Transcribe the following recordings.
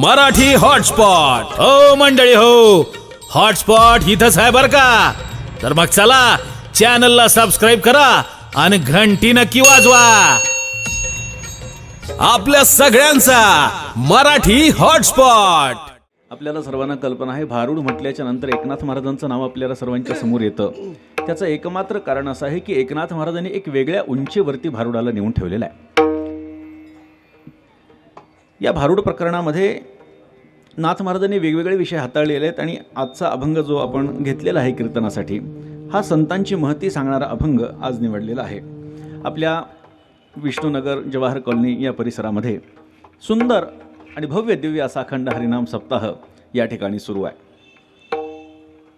Marathi hotspot. हो मंडळी हो. हॉटस्पॉट इथंच आहे बर का? तर मग चला चॅनलला सबस्क्राईब करा आणि घंटी नक्की वाजवा. आपल्या सगळ्यांचा मराठी हॉटस्पॉट. आपल्याला सर्वांना कल्पना आहे भारूड म्हटल्याच्या नंतर एकनाथ महाराजांचं नाव आपल्याला सर्वांच्या समोर येतं. त्याचं एकमात्र कारण असं आहे की एकनाथ महाराजांनी एक वेगळ्या उंचीवरती भारुडाला नेऊन ठेवलेलं आहे. या भारूड प्रकरणामध्ये नाथ महाराजांनी वेगवेगळे विषय हाताळलेले आहेत आणि आजचा अभंग जो आपण घेतलेला आहे कीर्तनासाठी हा संतांची महती सांगणारा अभंग आज निवडलेला आहे. आपल्या विष्णुनगर जवाहर कॉलनी या परिसरामध्ये सुंदर आणि भव्य दिव्य असा अखंड हरिनाम सप्ताह या ठिकाणी सुरू आहे.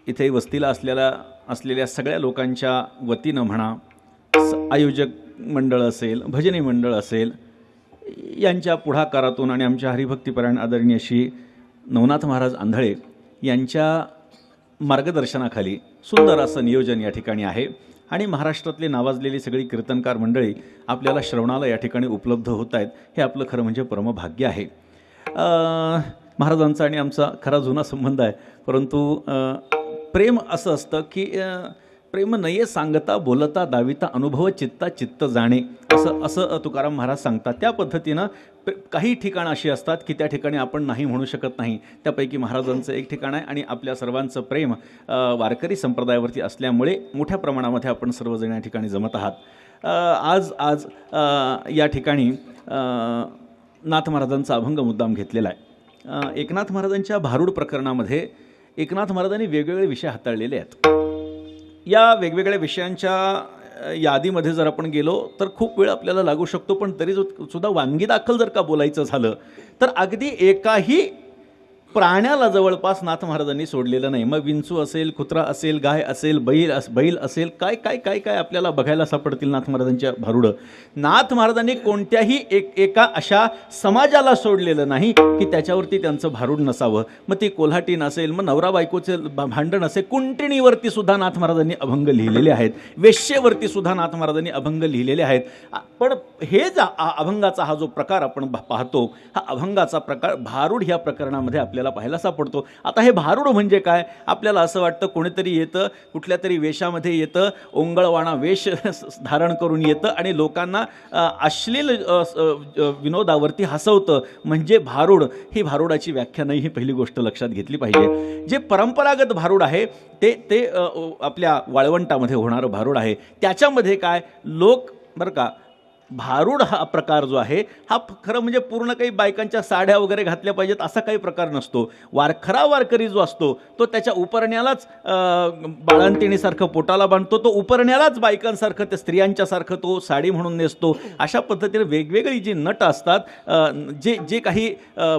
इथे वस्तीला असलेल्या असलेल्या सगळ्या लोकांच्या वतीनं म्हणा आयोजक मंडळ असेल भजनी मंडळ असेल यांच्या पुढाकारातून आणि आमच्या हरिभक्तीपरायण आदरणीय श्री नवनाथ महाराज आंधळे यांच्या मार्गदर्शनाखाली सुंदर असं नियोजन या ठिकाणी आहे. आणि महाराष्ट्रातले नावाजलेली सगळी कीर्तनकार मंडळी आपल्याला श्रवणाला या ठिकाणी उपलब्ध होत आहेत. हे आपलं खरं म्हणजे परमभाग्य आहे. महाराजांचा आणि आमचा खरा जुना संबंध आहे. परंतु प्रेम असं असतं की प्रेम नये सांगता बोलता दाविता अनुभव चित्ता चित्त जाणे. असं असं तुकाराम महाराज सांगतात. त्या पद्धतीनं काही ठिकाणं अशी असतात की त्या ठिकाणी आपण नाही म्हणू शकत नाही. त्यापैकी महाराजांचं एक ठिकाण आहे आणि आपल्या सर्वांचं प्रेम वारकरी संप्रदायावरती असल्यामुळे मोठ्या प्रमाणामध्ये आपण सर्वजण या ठिकाणी जमत आहात. आज आज या ठिकाणी नाथ महाराजांचा अभंग मुद्दाम घेतलेला आहे. एकनाथ महाराजांच्या भारूड प्रकरणामध्ये एकनाथ महाराजांनी वेगवेगळे विषय हाताळलेले आहेत. या वेगवेगळ्या विषयांच्या यादीमध्ये जर आपण गेलो तर खूप वेळ आपल्याला लागू शकतो. पण तरी सुद्धा वानगी दाखल जर का बोलायचं झालं तर अगदी एकाही प्राण्याला जवळपास नाथ महाराजांनी सोडलेलं नाही. मग विंचू असेल कुत्रा असेल गाय असेल बैल अस बैल असेल काय काय काय काय आपल्याला बघायला सापडतील नाथ महाराजांच्या भारुडं? नाथ महाराजांनी कोणत्याही एक एका अशा समाजाला सोडलेलं नाही की त्याच्यावरती त्यांचं भारूड नसावं. मग ती कोल्हाटी नसेल मग नवरा बायकोचे भांडण असेल कुंटिणीवरती सुद्धा नाथ महाराजांनी अभंग लिहिलेले आहेत. वेश्येवरती सुद्धा नाथ महाराजांनी अभंग लिहिलेले आहेत. पण हे जा अभंगाचा हा जो प्रकार आपण पाहतो हा अभंगाचा प्रकार भारूड ह्या प्रकरणामध्ये आपल्या आपल्याला पाहायला सापडतो. आता हे भारूड म्हणजे काय? आपल्याला असं वाटतं कोणीतरी येतं कुठल्या तरी वेशामध्ये येतं ओंगळवाणा वेश धारण करून येतं आणि लोकांना अश्लील विनोदावरती हसवतं. म्हणजे भारूड ही भारुडाची व्याख्या नाही ही पहिली गोष्ट लक्षात घेतली पाहिजे. जे परंपरागत भारूड आहे ते ते आपल्या वाळवंटामध्ये होणारं भारूड आहे. त्याच्यामध्ये काय? लोक बरं का भारूड हा प्रकार जो आहे हा खरं म्हणजे पूर्ण काही बायकांच्या साड्या वगैरे घातल्या पाहिजेत असा काही प्रकार नसतो. वारखरा वारकरी जो असतो तो त्याच्या उपरण्यालाच बाळंतिणीसारखं पोटाला बांधतो तो उपरण्यालाच बायकांसारखं त्या स्त्रियांच्यासारखं तो साडी म्हणून नेसतो. अशा पद्धतीने वेगवेगळी जी नट असतात जे जे काही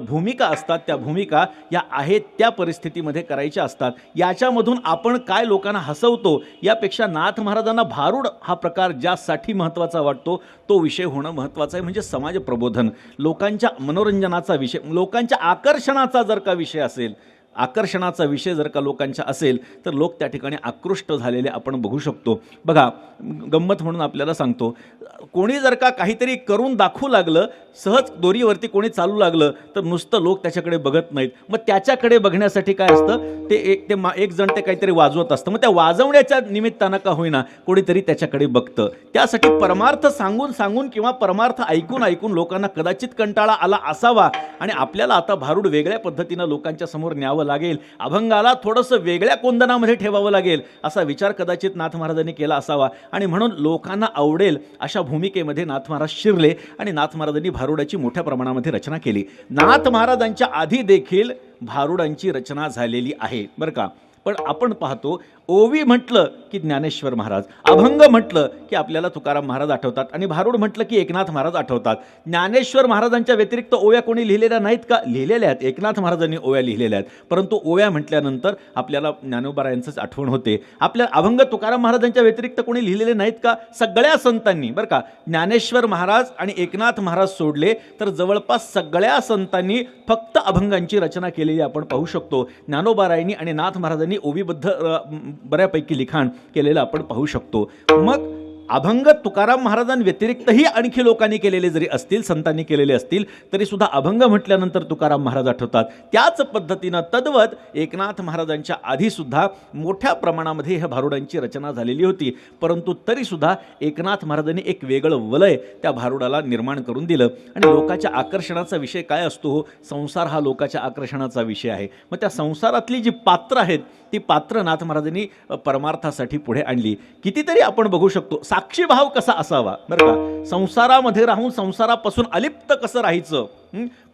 भूमिका असतात त्या भूमिका या आहेत त्या परिस्थितीमध्ये करायच्या असतात. याच्यामधून आपण काय लोकांना हसवतो यापेक्षा नाथ महाराजांना भारूड हा प्रकार ज्यासाठी महत्त्वाचा वाटतो तो विषय होणं महत्त्वाचं आहे. म्हणजे समाज प्रबोधन लोकांच्या मनोरंजनाचा विषय लोकांच्या आकर्षणाचा जर का विषय असेल आकर्षणाचा विषय जर का लोकांच्या असेल तर लोक त्या ठिकाणी आकृष्ट झालेले आपण बघू शकतो. बघा गंमत म्हणून आपल्याला सांगतो. कोणी जर का काहीतरी करून दाखवू लागलं सहज दोरीवरती कोणी चालू लागलं तर नुसतं लोक त्याच्याकडे बघत नाहीत. मग त्याच्याकडे बघण्यासाठी काय असतं? ते एक ते मा एक जण ते काहीतरी वाजवत असतं. मग त्या वाजवण्याच्या निमित्तानं का होईना कोणीतरी त्याच्याकडे बघतं. त्यासाठी परमार्थ सांगून सांगून किंवा परमार्थ ऐकून ऐकून लोकांना कदाचित कंटाळा आला असावा आणि आपल्याला आता भारूड वेगळ्या पद्धतीनं लोकांच्या समोर न्यावं लागेल. अभंगाला थोडंसं वेगळ्या कोंदनामध्ये ठेवावं लागेल. असा विचार कदाचित नाथ महाराजांनी केला असावा. आणि म्हणून लोकांना आवडेल अशा भूमिकेमध्ये नाथ महाराज शिरले आणि नाथ महाराजांनी भारुडाची मोठ्या प्रमाणामध्ये रचना केली. नाथ महाराजांच्या आधी देखील भारुडांची रचना झालेली आहे. बरं का? पण आपण पाहतो ओवी म्हटलं की ज्ञानेश्वर महाराज अभंग म्हटलं की आपल्याला तुकाराम महाराज आठवतात आणि भारूड म्हटलं की एकनाथ महाराज आठवतात. ज्ञानेश्वर महाराजांच्या व्यतिरिक्त ओव्या कोणी लिहिलेल्या नाहीत का? लिहिलेल्या आहेत. एकनाथ महाराजांनी ओव्या लिहिलेल्या आहेत. परंतु ओव्या म्हटल्यानंतर आपल्याला ज्ञानोबारायांचंच आठवण होते. आपल्या अभंग तुकाराम महाराजांच्या व्यतिरिक्त कोणी लिहिलेले नाहीत का? सगळ्या संतांनी बरं का? ज्ञानेश्वर महाराज आणि एकनाथ महाराज सोडले तर जवळपास सगळ्या संतांनी फक्त अभंगांची रचना केलेली आपण पाहू शकतो. ज्ञानोबारायांनी आणि नाथ महाराजांनी ओवीबद्ध बऱ्यापैकी लिखाण केलेलं आपण पाहू शकतो. मग अभंग तुकाराम महाराजांव्यतिरिक्तही आणखी लोकांनी केलेले जरी असतील संतांनी केलेले असतील तरी सुद्धा अभंग म्हटल्यानंतर तुकाराम महाराज आठवतात. त्याच पद्धतीनं तद्वत एकनाथ महाराजांच्या आधी सुद्धा मोठ्या प्रमाणामध्ये ह्या भारुडांची रचना झालेली होती. परंतु तरी सुद्धा एकनाथ महाराजांनी एक वेगळं वलय त्या भारुडाला निर्माण करून दिलं. आणि लोकाच्या आकर्षणाचा विषय काय असतो? संसार हा लोकाच्या आकर्षणाचा विषय आहे. मग त्या संसारातली जी पात्र आहेत ती पात्र नाथ महाराजांनी परमार्थासाठी पुढे आणली. कितीतरी आपण बघू शकतो साक्षीभाव कसा असावा बरं का? संसारामध्ये राहून संसारापासून अलिप्त कसं राहायचं?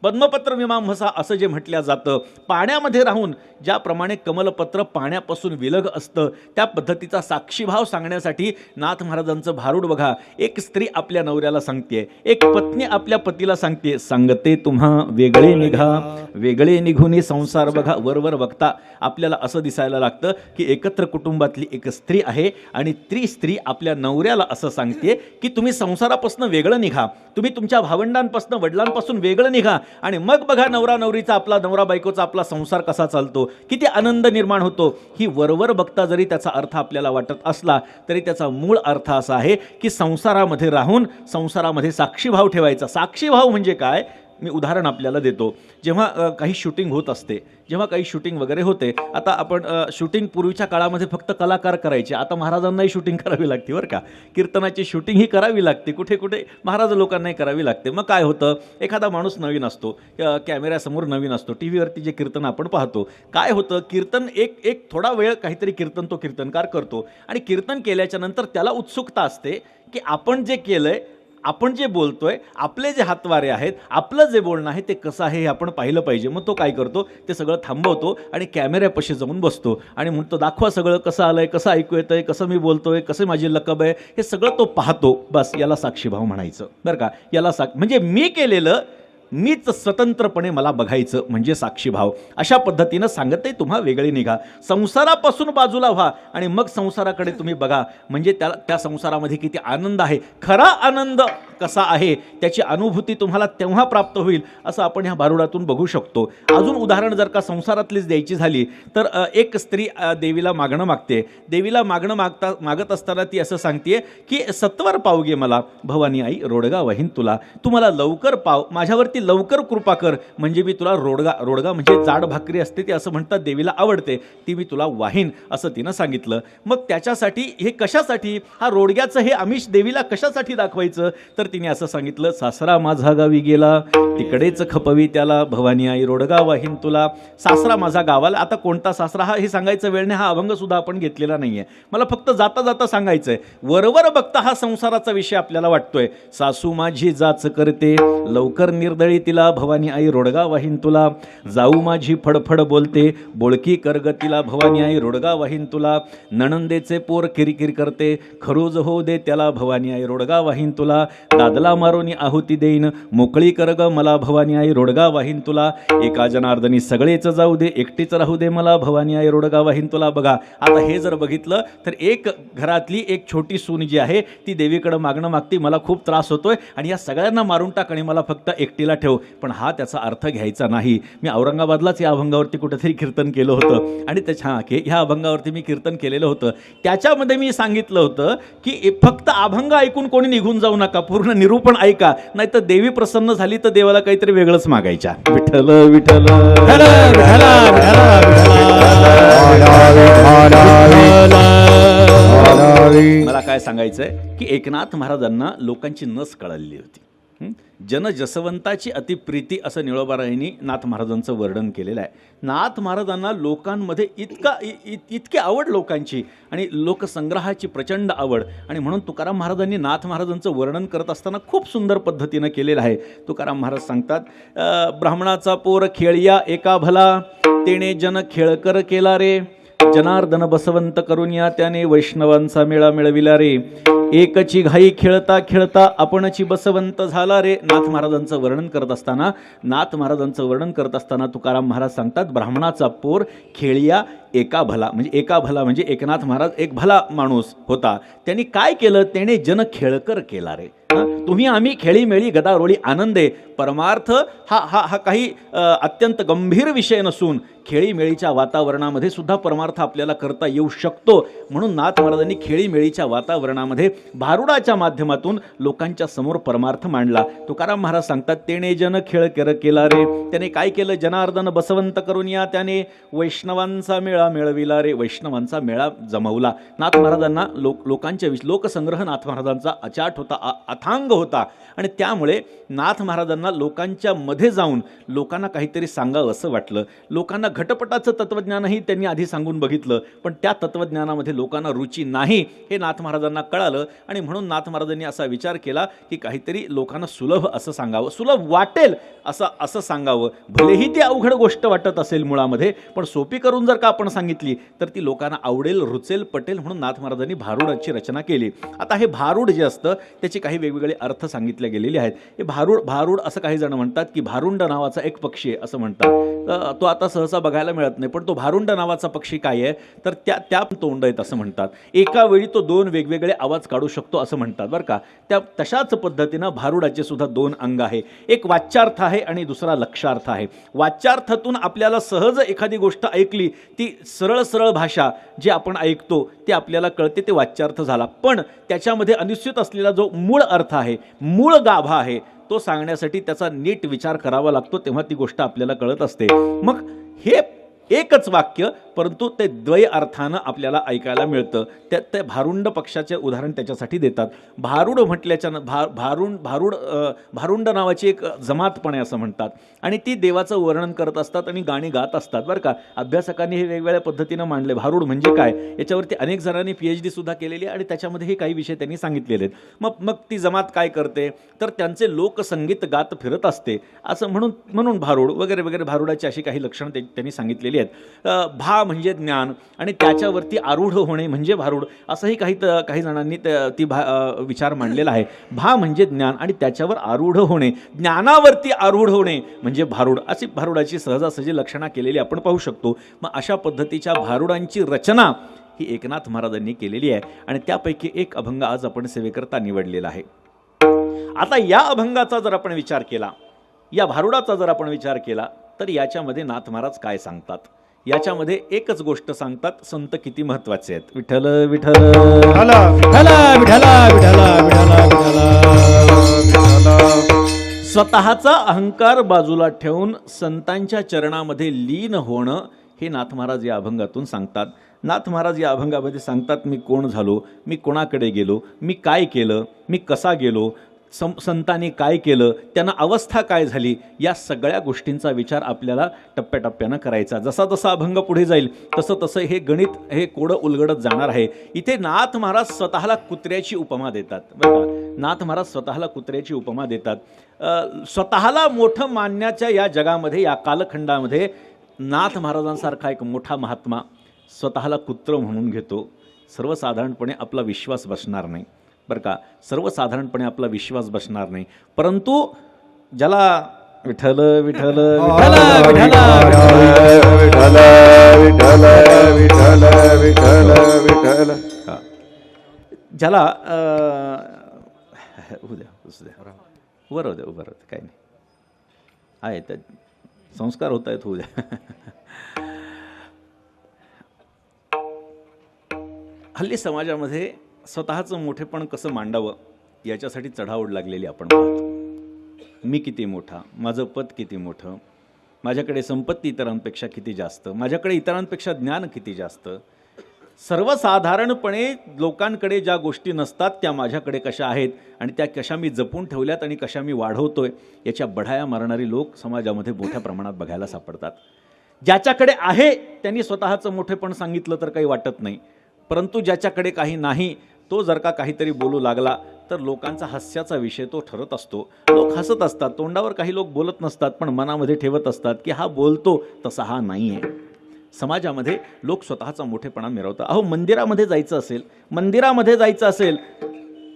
पद्मपत्र मीमांसा असं जे म्हटलं जातं. पाण्यामध्ये राहून ज्याप्रमाणे कमलपत्र पाण्यापासून विलग असतं त्या पद्धतीचा साक्षीभाव सांगण्यासाठी नाथ महाराजांचं भारूड बघा. एक स्त्री आपल्या नवऱ्याला सांगते एक पत्नी आपल्या पतीला सांगते सांगते तुम्हा वेगळे निघा वेगळे निघून संसार बघा वरवर बघता. आपल्याला असं दिसायला लागतं की एकत्र कुटुंबातली एक स्त्री आहे आणि ती स्त्री आपल्या नवऱ्याला असं सांगते की तुम्ही संसारापासून वेगळं निघा. तुम्ही तुमच्या भावंडांपासून वडिलांपासून वेगळं निघा. आणि मग बघा नवरा नवरीचा आपला नवरा बायकोचा आपला संसार कसा चालतो. किती आनंद निर्माण होतो. ही वरवर बघता जरी त्याचा अर्थ आपल्याला वाटत असला तरी त्याचा मूळ अर्थ असा आहे की संसारामध्ये राहून संसारामध्ये साक्षीभाव ठेवायचा. साक्षीभाव म्हणजे काय? मी उदाहरण आपल्याला देतो. जेव्हा काही शूटिंग होत असते जेव्हा काही शूटिंग वगैरे होते आता आपण शूटिंग पूर्वीच्या काळामध्ये फक्त कलाकार करायचे. आता महाराजांनाही शूटिंग करावी लागते बरं का. कीर्तनाची शूटिंग ही करावी लागते. कुठे कुठे महाराज लोकांनाही करावी लागते. मग काय होतं? एखादा माणूस नवीन असतो कॅमेऱ्यासमोर नवीन असतो. टी व्हीवरती जे कीर्तन आपण पाहतो काय होतं? कीर्तन एक एक थोडा वेळ काहीतरी कीर्तन तो कीर्तनकार करतो. आणि कीर्तन केल्याच्यानंतर त्याला उत्सुकता असते की आपण जे केलं आहे आपण जे बोलतोय आपले जे हातवारे आहेत आपलं जे बोलणं आहे ते कसं आहे हे आपण पाहिलं पाहिजे. मग तो काय करतो? ते सगळं थांबवतो आणि कॅमेऱ्यापाशी जाऊन बसतो. आणि म्हणतो दाखवा सगळं कसं आलंय कसं ऐकू येतंय कसं मी बोलतोय कसं माझी लकब आहे हे सगळं तो पाहतो. बस याला साक्षीभाव म्हणायचं. बरं का? याला साक्ष म्हणजे मी केलेलं मीच स्वतंत्रपणे मला बघायचं म्हणजे साक्षीभाव. अशा पद्धतीनं सांगते तुम्हा वेगळे निघा. संसारापासून बाजूला व्हा आणि मग संसाराकडे तुम्ही बघा. म्हणजे त्या त्या संसारामध्ये किती आनंद आहे. खरा आनंद कसा आहे त्याची अनुभूती तुम्हाला तेव्हा प्राप्त होईल असं आपण ह्या भारुडातून बघू शकतो. अजून उदाहरण जर का संसारातलीच द्यायची झाली तर एक स्त्री देवीला मागणं मागते. देवीला मागणं मागता मागत असताना ती असं सांगते की सत्वर पावगे मला भवानी आई रोडगा वहीन तुला. तू मला लवकर पाव माझ्यावरती लवकर कृपा कर म्हणजे मी तुला रोडगा रोडगा म्हणजे जाड भाकरी असते ती असं म्हणतात देवीला आवडते. ती मी तुला वाहीन असं तिनं सांगितलं. मग त्याच्यासाठी हे कशासाठी? हा रोडग्याचं हे आमिष देवीला कशासाठी दाखवायचं? तर तिने असं सांगितलं सासरा माझा गावी गेला तिकडेच खपवी त्याला भवानी आई रोडगा वाहिन तुला सासरा माझा गावाला. आता कोणता सासरा हा? हे सांगायचं वेळ नाही हा अभंग सुद्धा आपण घेतलेला नाहीये. मला फक्त जाता जाता सांगायचंय. वरवर बघता हा संसाराचा विषय आपल्याला वाटतोय. सासू माझी जाच करते लवकर निर्दळी तिला भवानी आई रोडगा वाहिन तुला जाऊ माझी फडफड बोलते बोळकी करगतीला भवानी आई रोडगा वाहिन तुला नणंदेचे पोर किरकिर करते खरोज हो दे त्याला भवानी आई रोडगा वाहिन तुला दादला मारोनी आहुती देईन. मोकळी करग मला भवानी आई रोडगा वाहीन तुला. एका जनार्दनी सगळेच जाऊ दे एकटीच राहू दे मला भवानी आई रोडगा वाहीन तुला. बघा आता हे जर बघितलं तर एक घरातली एक छोटी सून जी आहे ती देवीकडे मागणं मागती मला खूप त्रास होतोय आणि या सगळ्यांना मारून टाक आणि मला फक्त एकटीला ठेव. पण हा त्याचा अर्थ घ्यायचा नाही. मी औरंगाबादलाच या अभंगावरती कुठेतरी कीर्तन केलं होतं. आणि त्याच्या हा ह्या अभंगावरती मी कीर्तन केलेलं होतं. त्याच्यामध्ये मी सांगितलं होतं की फक्त अभंग ऐकून कोणी निघून जाऊ नका पूर्ण निरूपण ऐका. नाही तर देवी प्रसन्न झाली तर देवाला काहीतरी वेगळंच मागायच्या. विठ्ठल विठ्ठल मला काय सांगायचंय की एकनाथ महाराजांना लोकांची नस कळालेली होती. जनजसवंताची जन जसवंताची अतिप्रीती असं निळोबारायांनी नाथ महाराजांचं वर्णन केलेलं आहे. नाथ महाराजांना लोकांमध्ये इतका इ- इतकी आवड लोकांची आणि लोकसंग्रहाची प्रचंड आवड. आणि म्हणून तुकाराम महाराजांनी नाथ महाराजांचं वर्णन करत असताना खूप सुंदर पद्धतीनं केलेलं आहे. तुकाराम महाराज सांगतात ब्राह्मणाचा पोर खेळिया एका भला तेणे जन खेळकर केला रे. जनार्दन बसवंत करून या त्याने वैष्णवांचा मेळा मिळविला रे. एकची घाई खेळता खेळता आपणची बसवंत झाला रे. नाथ महाराजांचं वर्णन करत असताना नाथ महाराजांचं वर्णन करत असताना तुकाराम महाराज सांगतात ब्राह्मणाचा पोर खेळिया एका भला म्हणजे एका भला म्हणजे एकनाथ महाराज एक भला माणूस होता. त्यांनी काय केलं? त्याने जन खेळकर केला रे. तुम्ही आम्ही खेळीमेळी गदारोळी आनंदे. परमार्थ हा हा हा काही अत्यंत गंभीर विषय नसून खेळीमेळीच्या वातावरणामध्ये सुद्धा परमार्थ आपल्याला करता येऊ शकतो. म्हणून नाथ महाराजांनी खेळीमेळीच्या वातावरणामध्ये भारुडाच्या माध्यमातून लोकांच्या समोर परमार्थ मांडला. तुकाराम महाराज सांगतात तेने जन खेळ केर केला रे. त्याने काय केलं? जनार्दन बसवंत करून या त्याने. वैष्णवांचा मेळा मिळविला रे. वैष्णवांचा मेळा जमवला. नाथ महाराजांना लोक लोकांच्या विष लोकसंग्रह नाथ महाराजांचा अचाट होता अ- अथांग होता. आणि त्यामुळे नाथ महाराजांना लोकांच्या मध्ये जाऊन लोकांना काहीतरी सांगावं असं वाटलं. लोकांना घटपटाचं तत्त्वज्ञानही त्यांनी आधी सांगून बघितलं पण त्या तत्त्वज्ञानामध्ये लोकांना रुची नाही हे नाथ महाराजांना कळालं आणि म्हणून नाथ महाराजांनी असा विचार केला की काहीतरी लोकांना सुलभ असं सांगावं. सुलभ वाटेल असं असं सांगावं. भलेही ती अवघड गोष्ट वाटत असेल मुळामध्ये पण सोपी करून जर का आपण सांगितली तर ती लोकांना आवडेल रुचेल पटेल म्हणून नाथ महाराजांनी भारूडाची रचना केली. आता हे भारूड जे असतं त्याचे काही वेगवेगळे अर्थ सांगितले गेलेले आहेत. हे भारूड भारूड असं काही जण म्हणतात की भारुंड नावाचा एक पक्षी आहे असं म्हणतात. तो आता सहसा बघायला मिळत नाही पण तो भारुंड नावाचा पक्षी काय आहे तर त्या त्या तोंड आहेत असं म्हणतात. एका वेळी तो दोन वेगवेगळे आवाज काढू शकतो असं म्हणतात बरं का. त्या तशाच पद्धतीनं भारुडाचे सुद्धा दोन अंग आहे. एक वाच्यार्थ आहे आणि दुसरा लक्षार्थ आहे. वाच्यार्थातून आपल्याला सहज एखादी गोष्ट ऐकली ती सरळ सरळ भाषा जी आपण ऐकतो ते आपल्याला कळते ते वाच्यार्थ झाला. पण त्याच्यामध्ये अनिश्चित असलेला जो मूळ अर्थ आहे मूळ गाभा आहे तो सांगण्यासाठी त्याचा नीट विचार करावा लागतो तेव्हा ती गोष्ट आपल्याला कळत असते. मग हे एकच वाक्य परंतु ते द्वय अर्थानं आपल्याला ऐकायला मिळतं. त्या ते भारुंड पक्षाचे उदाहरण त्याच्यासाठी देतात. भारुड म्हटल्याच्या भा भारुंड भारुड भारुंड नावाची एक जमात पण आहे असं म्हणतात. आणि ती देवाचं वर्णन करत असतात आणि गाणी गात असतात. बरं का? अभ्यासकांनी हे वेगवेगळ्या पद्धतीनं मांडले. भारुड म्हणजे काय? याच्यावरती अनेक जणांनी पी एच डी सुद्धा केलेली आहे आणि त्याच्यामध्ये हे काही विषय त्यांनी सांगितलेले आहेत. मग मग ती जमात काय करते? तर त्यांचे लोकसंगीत गात फिरत असते. असं म्हणून म्हणून भारुड वगैरे वगैरे भारुडाची अशी काही लक्षणं ते- त्यांनी सांगितलेली आहेत. भा म्हणजे ज्ञान आणि त्याच्यावरती आरूढ होणे म्हणजे भारूड असंही काही काही जणांनी ती भा विचार मांडलेला आहे. भा म्हणजे ज्ञान आणि त्याच्यावर आरूढ होणे ज्ञानावरती आरूढ होणे म्हणजे भारूड अशी भारुडाची सहजासहजी लक्षणा केलेली आपण पाहू शकतो. मग अशा पद्धतीच्या भारुडांची रचना ही एकनाथ महाराजांनी केलेली आहे आणि त्यापैकी एक अभंग आज आपण सेवेकरता निवडलेला आहे. आता या अभंगाचा जर आपण विचार केला या भारुडाचा जर आपण विचार केला तर याच्यामध्ये नाथ महाराज काय सांगतात? याच्यामध्ये एकच गोष्ट सांगतात संत किती महत्त्वाचे आहेत. विठ्ठल विठ्ठल. स्वतःचा अहंकार बाजूला ठेवून संतांच्या चरणामध्ये लीन होणं हे नाथ महाराज या अभंगातून सांगतात. नाथ महाराज या अभंगामध्ये सांगतात मी कोण झालो? मी कोणाकडे गेलो? मी काय केलं? मी कसा गेलो? सं संतांनी काय केलं त्यांना अवस्था काय झाली या सगळ्या गोष्टींचा विचार आपल्याला टप्प्याटप्प्यानं करायचा. जसा जसा अभंग पुढे जाईल तसं तसं हे गणित हे कोडं उलगडत जाणार आहे. इथे नाथ महाराज स्वतःला कुत्र्याची उपमा देतात. बरं नाथ महाराज स्वतःला कुत्र्याची उपमा देतात. स्वतःला मोठं मानण्याच्या या जगामध्ये या कालखंडामध्ये नाथ महाराजांसारखा एक मोठा महात्मा स्वतःला कुत्र म्हणून घेतो. सर्वसाधारणपणे आपला विश्वास बसणार नाही. बरं का सर्वसाधारणपणे आपला विश्वास बसणार नाही. परंतु ज्याला विठ्ठल विठ्ठल विठ्ठल ज्याला उद्या उद्या. उभं राहू द्या उभं राहू काही नाही. आहे त्या संस्कार होत आहेत उद्या. हल्ली समाजामध्ये स्वतःचं मोठेपण कसं मांडावं याच्यासाठी चढाओढ लागलेली आपण पाहतो. मी किती मोठा माझं पद किती मोठं माझ्याकडे संपत्ती इतरांपेक्षा किती जास्त माझ्याकडे इतरांपेक्षा ज्ञान किती जास्त सर्वसाधारणपणे लोकांकडे ज्या गोष्टी नसतात त्या माझ्याकडे कशा आहेत आणि त्या कशा मी जपून ठेवल्यात आणि कशा मी वाढवतोय याच्या बढाया मारणारी लोक समाजामध्ये मोठ्या प्रमाणात बघायला सापडतात. ज्याच्याकडे आहे त्यांनी स्वतःचं मोठेपण सांगितलं तर काही वाटत नाही. परंतु ज्याच्याकडे काही नाही तो जर का काहीतरी बोलू लागला तर लोकांचा हास्याचा विषय तो ठरत असतो. लोक हसत असतात तोंडावर काही लोक बोलत नसतात पण मनामध्ये ठेवत असतात की हा बोलतो तसा हा नाही आहे समाजामध्ये लोक स्वतःचा मोठेपणा मिरवतात. अहो मंदिरामध्ये जायचं असेल मंदिरामध्ये जायचं असेल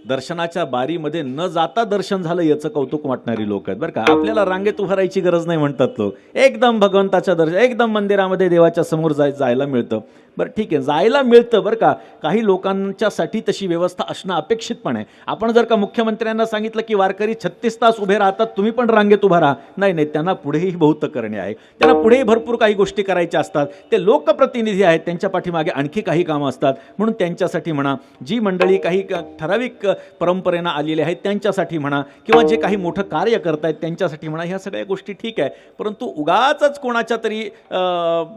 दर्शनाच्या बारीमध्ये न जाता दर्शन झालं याचं कौतुक वाटणारी लोक आहेत. बरं का आपल्याला रांगेत उभं राहायची गरज नाही म्हणतात लोक. एकदम भगवंताच्या दर्शन एकदम मंदिरामध्ये देवाच्या समोर जाय जायला मिळतं. बरं ठीक आहे. जायला मिळतं बरं का. काही लोकांच्यासाठी तशी व्यवस्था असणं अपेक्षित पण आहे. आपण जर का मुख्यमंत्र्यांना सांगितलं की वारकरी छत्तीस तास उभे राहतात तुम्ही पण रांगेत उभा राहा. नाही नाही त्यांना पुढेही बहुत करणे आहे. त्यांना पुढेही भरपूर काही गोष्टी करायच्या असतात. ते लोकप्रतिनिधी आहेत त्यांच्या पाठीमागे आणखी काही कामं असतात. म्हणून त्यांच्यासाठी म्हणा जी मंडळी काही ठराविक परंपरेनं आलेली आहेत त्यांच्यासाठी म्हणा किंवा जे काही मोठं कार्य करतायत त्यांच्यासाठी म्हणा ह्या सगळ्या गोष्टी ठीक आहे. परंतु उगाच कोणाच्या तरी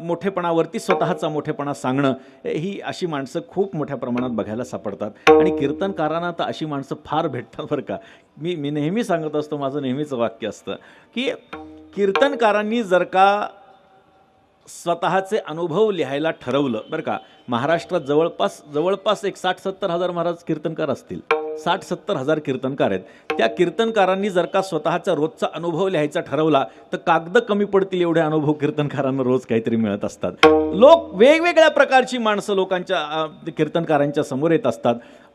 मोठेपणावरती स्वतःचा मोठेपणा सांगणं ही अशी माणसं खूप मोठ्या प्रमाणात बघायला सापडतात. आणि कीर्तनकारांना तर अशी माणसं फार भेटतात बरं का. मी मी नेहमी सांगत असतो माझं नेहमीचं वाक्य असतं की कीर्तनकारांनी जर का स्वतःचे अनुभव लिहायला ठरवलं बरं का महाराष्ट्रात जवळपास जवळपास एक साठ सत्तर हजार महाराज कीर्तनकार असतील. साठ सत्तर हजार कीर्तनकार आहेत. त्या कीर्तनकारांनी जर का स्वतःचा रोजचा अनुभव लिहायचा ठरवला तर कागद कमी पडतील एवढे अनुभव कीर्तनकारांना रोज काहीतरी मिळत असतात. लोक वेगवेगळ्या प्रकारची माणसं लोकांच्या कीर्तनकारांच्या समोर येत असतात.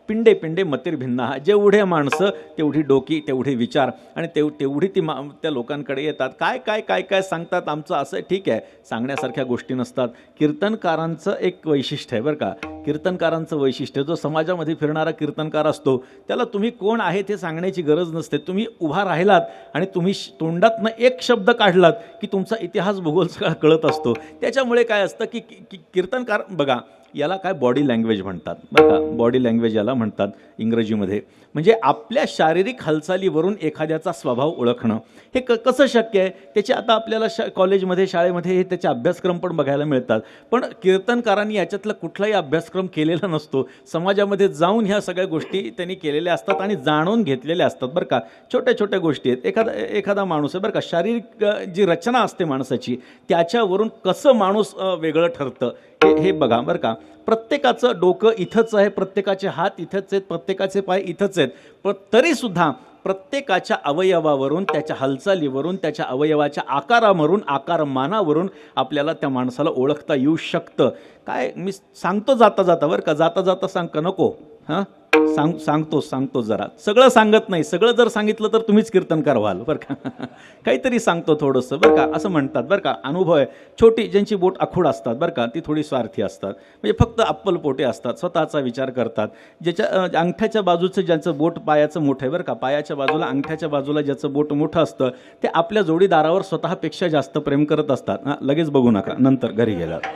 पिंडे पिंडे मतीर हा जेवढे माणसं तेवढी डोकी तेवढे विचार. आणि तेव तेवढी ती मा त्या लोकांकडे येतात. काय काय काय काय सांगतात आमचं असं? ठीक आहे. सांगण्यासारख्या गोष्टी नसतात. कीर्तनकारांचं एक वैशिष्ट्य आहे बरं का. कीर्तनकारांचं वैशिष्ट्य जो समाजामध्ये फिरणारा कीर्तनकार असतो त्याला तुम्ही कोण आहे ते सांगण्याची गरज नसते. तुम्ही उभा राहिलात आणि तुम्ही श- तोंडातनं एक शब्द काढलात की तुमचा इतिहास भूगोल सगळा कळत असतो. त्याच्यामुळे काय असतं की- की कीर्तनकार बघा याला काय बॉडी लँग्वेज म्हणतात? बरं का? बॉडी लँग्वेज याला म्हणतात इंग्रजीमध्ये. म्हणजे आपल्या शारीरिक हालचालीवरून एखाद्याचा स्वभाव ओळखणं हे क कसं शक्य आहे? त्याचे आता आपल्याला शा कॉलेजमध्ये शाळेमध्ये हे त्याचे अभ्यासक्रम पण बघायला मिळतात. पण कीर्तनकारांनी याच्यातला कुठलाही अभ्यासक्रम केलेला नसतो. समाजामध्ये जाऊन ह्या सगळ्या गोष्टी त्यांनी केलेल्या असतात आणि जाणून घेतलेल्या असतात बरं का? छोट्या छोट्या गोष्टी आहेत. एखादा एखादा माणूस आहे बरं का? शारीरिक जी रचना असते माणसाची त्याच्यावरून कसं माणूस वेगळं ठरतं? हे हे बघा बरं का. प्रत्येकाचं डोकं इथंच आहे प्रत्येकाचे हात इथंच आहेत प्रत्येकाचे पाय इथंच आहेत. पण तरीसुद्धा प्रत्येकाच्या अवयवावरून त्याच्या हालचालीवरून त्याच्या अवयवाच्या आकारावरून आकारमानावरून आपल्याला त्या माणसाला ओळखता येऊ शकतं. काय मी सांगतो जाता जाता बरं का? जाता जाता सांग का नको. हां? सांग सांगतो सांगतो जरा. सगळं सांगत नाही. सगळं जर सांगितलं तर तुम्हीच कीर्तनकार व्हाल बरं का? काहीतरी सांगतो थोडंसं बरं का? असं म्हणतात बरं का? अनुभव आहे. छोटी ज्यांची बोट आखूड असतात बरं का? ती थोडी स्वार्थी असतात. म्हणजे फक्त अप्पल पोटे असतात स्वतःचा विचार करतात. ज्याच्या अंगठ्याच्या बाजूचं ज्यांचं बोट पायाचं मोठं आहे बरं का? पायाच्या बाजूला अंगठ्याच्या बाजूला ज्याचं बोट मोठं असतं ते आपल्या जोडीदारावर स्वतःपेक्षा जास्त प्रेम करत असतात. हां लगेच बघू नका. नंतर घरी गेल्यावर.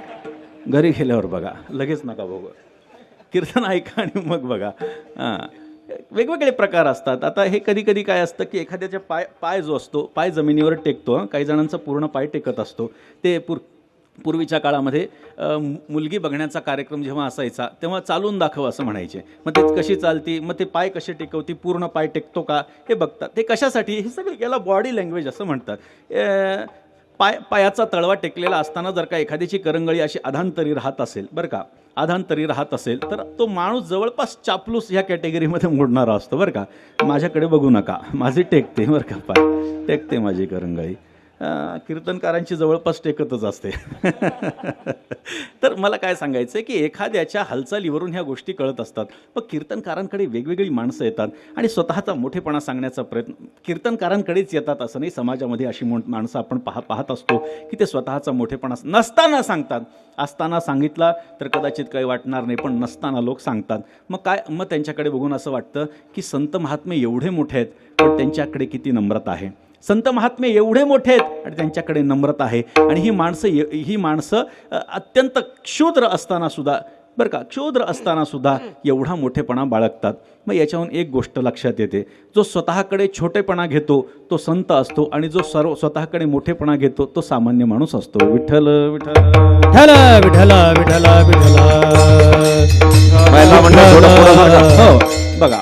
घरी गेल्यावर बघा. लगेच नका बघू. कीर्तन ऐका आणि मग बघा. हां. वेगवेगळे प्रकार असतात. आता हे कधी कधी काय असतं की एखाद्याच्या पाय पाय जो असतो पाय जमिनीवर टेकतो काही जणांचा पूर्ण पाय टेकत असतो. ते पूर पूर्वीच्या काळामध्ये मुलगी बघण्याचा कार्यक्रम जेव्हा असायचा तेव्हा चालून दाखव असं म्हणायचे. मग ते कशी चालती मग ते पाय कसे टेकवती पूर्ण पाय टेकतो का हे बघतात. ते कशासाठी? हे सगळं याला बॉडी लँग्वेज असं म्हणतात. पाय पायाचा तळवा टेकलेला असताना जर का एखाद्याची करंगळी अशी अधांतरी राहत असेल बरं का अधांतरी राहत असेल तर तो माणूस जवळपास चापलूस ह्या कॅटेगरीमध्ये मोडणारा असतो बरं का. माझ्याकडे बघू नका. माझी टेकते बरं का पाय. टेकते माझी करंगळी. कीर्तनकारांची जवळपास टेकतच असते. तर मला काय सांगायचं आहे की एखाद्याच्या हालचालीवरून ह्या गोष्टी कळत असतात. मग कीर्तनकारांकडे वेगवेगळी माणसं येतात आणि स्वतःचा मोठेपणा सांगण्याचा प्रयत्न कीर्तनकारांकडेच येतात असं नाही समाजामध्ये अशी मोठ माणसं आपण पाह पाहत असतो की ते स्वतःचा मोठेपणा नसताना सांगतात. असताना सांगितला तर कदाचित काही वाटणार नाही पण नसताना लोक सांगतात. मग काय मग त्यांच्याकडे बघून असं वाटतं की संत महात्मे एवढे मोठे आहेत पण त्यांच्याकडे किती नम्रता आहे. संत महात्मे एवढे मोठे आहेत आणि त्यांच्याकडे नम्रता आहे. आणि ही माणसं ही माणसं अत्यंत क्षुद्र असताना सुद्धा बरं का क्षुद्र असताना सुद्धा एवढा मोठेपणा बाळगतात. मग याच्याहून एक गोष्ट लक्षात येते. जो स्वतःकडे छोटेपणा घेतो तो संत असतो आणि जो सर्व स्वतःकडे मोठेपणा घेतो तो सामान्य माणूस असतो. विठ्ठल विठ्ठल विठ्ठल विठ्ठल विठ्ठल विठ्ठल. हो बघा.